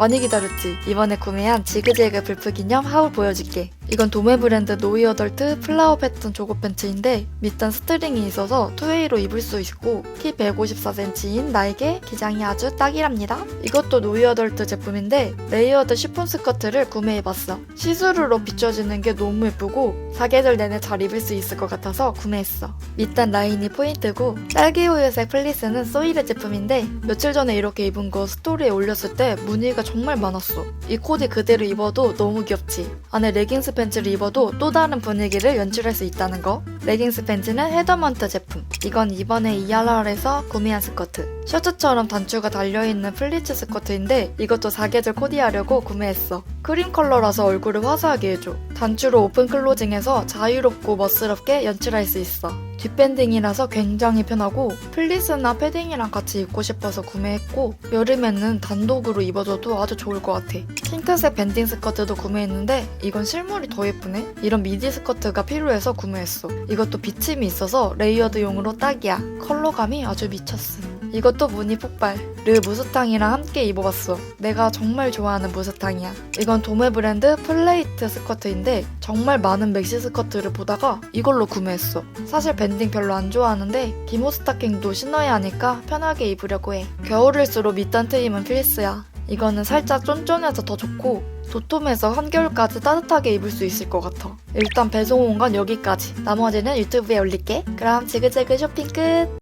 많이 기다렸지? 이번에 구매한 지그재그 불프 기념 하울 보여줄게. 이건 도매 브랜드 노이어덜트 플라워 패턴 조거 팬츠인데 밑단 스트링이 있어서 투웨이로 입을 수 있고 키 154cm인 나에게 기장이 아주 딱이랍니다. 이것도 노이어덜트 제품인데 레이어드 시폰 스커트를 구매해봤어. 시스루로 비춰지는 게 너무 예쁘고 사계절 내내 잘 입을 수 있을 것 같아서 구매했어. 밑단 라인이 포인트고 딸기우유색 플리스는 소이르 제품인데 며칠 전에 이렇게 입은 거 스토리에 올렸을 때 문의가 정말 많았어. 이 코디 그대로 입어도 너무 귀엽지. 안에 레깅스 팬츠를 입어도 또 다른 분위기를 연출할 수 있다는 거. 레깅스 팬츠는 헤더먼트 제품. 이건 이번에 ERR에서 구매한 스커트. 셔츠처럼 단추가 달려있는 플리츠 스커트인데 이것도 사계절 코디하려고 구매했어. 크림 컬러라서 얼굴을 화사하게 해줘. 단추로 오픈 클로징해서 자유롭고 멋스럽게 연출할 수 있어. 뒷밴딩이라서 굉장히 편하고 플리스나 패딩이랑 같이 입고 싶어서 구매했고 여름에는 단독으로 입어줘도 아주 좋을 것 같아. 핑크색 밴딩 스커트도 구매했는데 이건 실물이 더 예쁘네? 이런 미디 스커트가 필요해서 구매했어. 이것도 비침이 있어서 레이어드용으로 딱이야. 컬러감이 아주 미쳤음. 이것도 무늬 폭발. 르 무스탕이랑 함께 입어봤어. 내가 정말 좋아하는 무스탕이야. 이건 도매 브랜드 플레이트 스커트인데 정말 많은 맥시 스커트를 보다가 이걸로 구매했어. 사실 밴딩 별로 안 좋아하는데 기모 스타킹도 신어야 하니까 편하게 입으려고 해. 겨울일수록 밑단 트임은 필수야. 이거는 살짝 쫀쫀해서 더 좋고 도톰해서 한겨울까지 따뜻하게 입을 수 있을 것 같아. 일단 배송 온 건 여기까지. 나머지는 유튜브에 올릴게. 그럼 지그재그 쇼핑 끝!